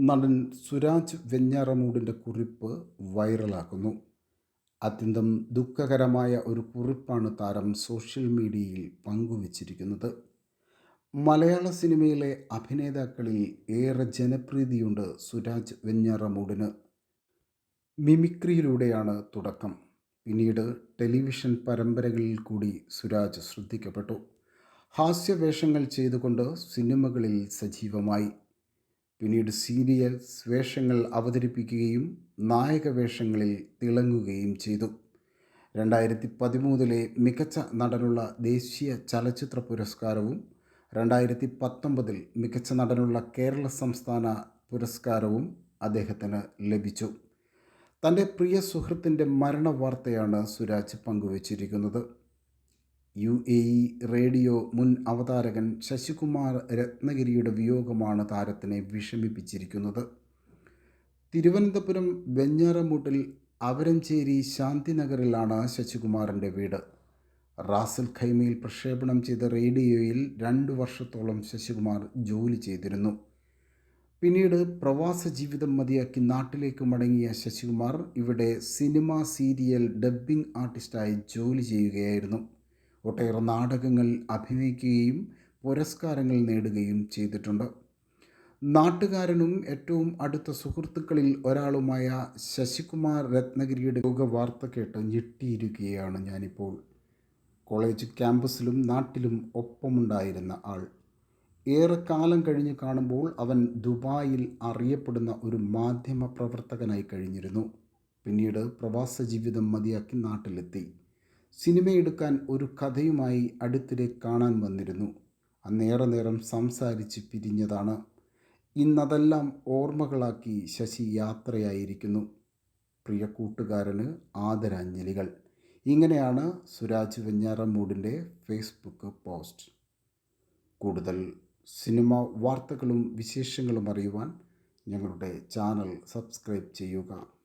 നടൻ സുരാജ് വെഞ്ഞാറമൂടിന്റെ കുറിപ്പ് വൈറലാക്കുന്നു. അത്യന്തം ദുഃഖകരമായ ഒരു കുറിപ്പാണ് താരം സോഷ്യൽ മീഡിയയിൽ പങ്കുവച്ചിരിക്കുന്നത്. മലയാള സിനിമയിലെ അഭിനേതാക്കളിൽ ഏറെ ജനപ്രീതിയുണ്ട് സുരാജ് വെഞ്ഞാറമൂടിന്. മിമിക്രിയിലൂടെയാണ് തുടക്കം. പിന്നീട് ടെലിവിഷൻ പരമ്പരകളിൽ കൂടി സുരാജ് ശ്രദ്ധിക്കപ്പെട്ടു. ഹാസ്യവേഷങ്ങൾ ചെയ്തുകൊണ്ട് സിനിമകളിൽ സജീവമായി. പിന്നീട് സീരിയൽ വേഷങ്ങൾ അവതരിപ്പിക്കുകയും നായക വേഷങ്ങളിൽ തിളങ്ങുകയും ചെയ്തു. രണ്ടായിരത്തി പതിമൂന്നിലെ മികച്ച നടനുള്ള ദേശീയ ചലച്ചിത്ര പുരസ്കാരവും രണ്ടായിരത്തി പത്തൊമ്പതിൽ മികച്ച നടനുള്ള കേരള സംസ്ഥാന പുരസ്കാരവും അദ്ദേഹത്തിന് ലഭിച്ചു. തന്റെ പ്രിയ സുഹൃത്തിന്റെ മരണ വാർത്തയാണ് സുരാജ് പങ്കുവച്ചിരിക്കുന്നത്. യു എ ഇ റേഡിയോ മുൻ അവതാരകൻ ശശികുമാർ രത്നഗിരിയുടെ വിയോഗമാണ് താരത്തിനെ വിഷമിപ്പിച്ചിരിക്കുന്നത്. തിരുവനന്തപുരം വെഞ്ഞാറമൂട്ടിൽ അവരഞ്ചേരി ശാന്തിനഗറിലാണ് ശശികുമാറിന്റെ വീട്. റാസൽ ഖൈമയിൽ പ്രക്ഷേപണം ചെയ്ത റേഡിയോയിൽ രണ്ടു വർഷത്തോളം ശശികുമാർ ജോലി ചെയ്തിരുന്നു. പിന്നീട് പ്രവാസ ജീവിതം മതിയാക്കി നാട്ടിലേക്ക് മടങ്ങിയ ശശികുമാർ ഇവിടെ സിനിമ സീരിയൽ ഡബ്ബിംഗ് ആർട്ടിസ്റ്റായി ജോലി ചെയ്യുകയായിരുന്നു. ഒട്ടേറെ നാടകങ്ങൾ അഭിനയിക്കുകയും പുരസ്കാരങ്ങൾ നേടുകയും ചെയ്തിട്ടുണ്ട്. നാട്ടുകാരനും ഏറ്റവും അടുത്ത സുഹൃത്തുക്കളിൽ ഒരാളുമായ ശശികുമാർ രത്നഗിരിയുടെ രോഗവാർത്ത കേട്ട് ഞെട്ടിയിരിക്കുകയാണ് ഞാനിപ്പോൾ. കോളേജ് ക്യാമ്പസിലും നാട്ടിലും ഒപ്പമുണ്ടായിരുന്ന ആൾ. ഏറെ കാലം കഴിഞ്ഞ് കാണുമ്പോൾ അവൻ ദുബായിൽ അറിയപ്പെടുന്ന ഒരു മാധ്യമ പ്രവർത്തകനായി കഴിഞ്ഞിരുന്നു. പിന്നീട് പ്രവാസ ജീവിതം മതിയാക്കി നാട്ടിലെത്തി. സിനിമയെടുക്കാൻ ഒരു കഥയുമായി അടുത്തിടെ കാണാൻ വന്നിരുന്നു. അന്നേറെ നേരം സംസാരിച്ച് പിരിഞ്ഞതാണ്. ഇന്നതെല്ലാം ഓർമ്മകളാക്കി ശശി യാത്രയായിരിക്കുന്നു. പ്രിയ കൂട്ടുകാരന് ആദരാഞ്ജലികൾ. ഇങ്ങനെയാണ് സുരാജ് വെഞ്ഞാറമൂടിന്റെ ഫേസ്ബുക്ക് പോസ്റ്റ്. കൂടുതൽ സിനിമ വാർത്തകളും വിശേഷങ്ങളും അറിയുവാൻ ഞങ്ങളുടെ ചാനൽ സബ്സ്ക്രൈബ് ചെയ്യുക.